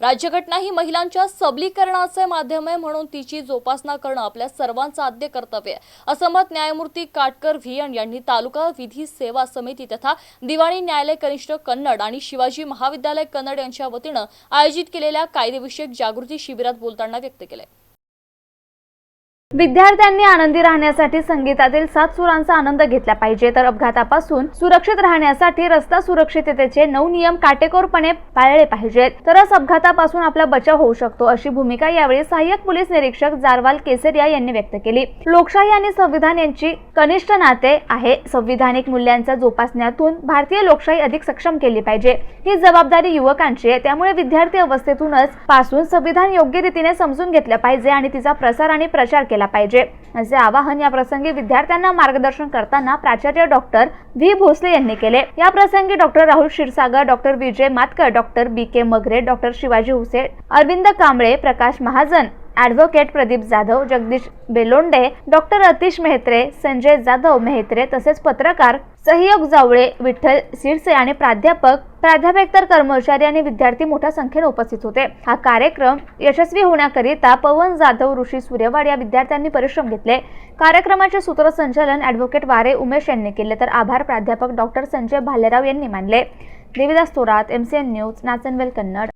राज्यघटना ही महिलांच्या सबलीकरणाचे माध्यम आहे म्हणून तिची जोपासना करणं आपल्या सर्वांचं आद्य कर्तव्य आहे. असं मत न्यायमूर्ती काटकर व्हियन यांनी तालुका विधी सेवा समिती तथा दिवाणी न्यायालय कनिष्ठ कन्नड आणि शिवाजी महाविद्यालय कन्नड यांच्या वतीनं आयोजित केलेल्या कायदेविषयक जागृती शिबिरात बोलताना व्यक्त केले विद्यार्थ्यांनी आनंदी राहण्यासाठी संगीतातील सात सुरांचा आनंद घेतला पाहिजे. तर अपघातापासून सुरक्षित राहण्यासाठी रस्ता सुरक्षिततेचे नऊ नियम काटेकोरपणे पाळले पाहिजेत तरच अपघातापासून आपला बचाव होऊ शकतो अशी भूमिका यावेळी सहाय्यक पोलीस निरीक्षक जारवाल केसरिया यांनी व्यक्त केली. लोकशाही आणि संविधान यांची कनिष्ठ नाते आहे. संविधानिक मूल्यांच्या जोपासण्यातून भारतीय लोकशाही अधिक सक्षम केली पाहिजे. ही जबाबदारी युवकांची आहे. त्यामुळे विद्यार्थी अवस्थेतूनच पासून संविधान योग्य रीतीने समजून घेतलं पाहिजे आणि तिचा प्रसार आणि प्रचार केला पाहिजे. असे आवाहन या प्रसंगी विद्यार्थ्यांना मार्गदर्शन करताना प्राचार्य डॉक्टर व्ही भोसले यांनी केले. या प्रसंगी doctor Rahul Kshirsagar doctor Vijay Matkar doctor B K Magare doctor Shivaji Huse Arvind Kamble Prakash Mahajan advocate Pradeep Jadhav Jagdish Belonde doctor Atish Mehatre Sanjay Jadhav Mehatre तसेच पत्रकार सहयोग जावळे विठ्ठल सिरसे आणि प्राध्यापक प्राध्यापक कर्मचारी आणि विद्यार्थी मोठ्या संख्येने उपस्थित होते. हा कार्यक्रम यशस्वी होण्याकरिता पवन जाधव ऋषी सूर्यवाड या विद्यार्थ्यांनी परिश्रम घेतले. कार्यक्रमाचे सूत्रसंचालन ॲडव्होकेट वारे उमेश यांनी केले. तर आभार प्राध्यापक डॉक्टर संजय भालेराव यांनी मानले. Devidas Thorat M C N news Nachanvel Kannad.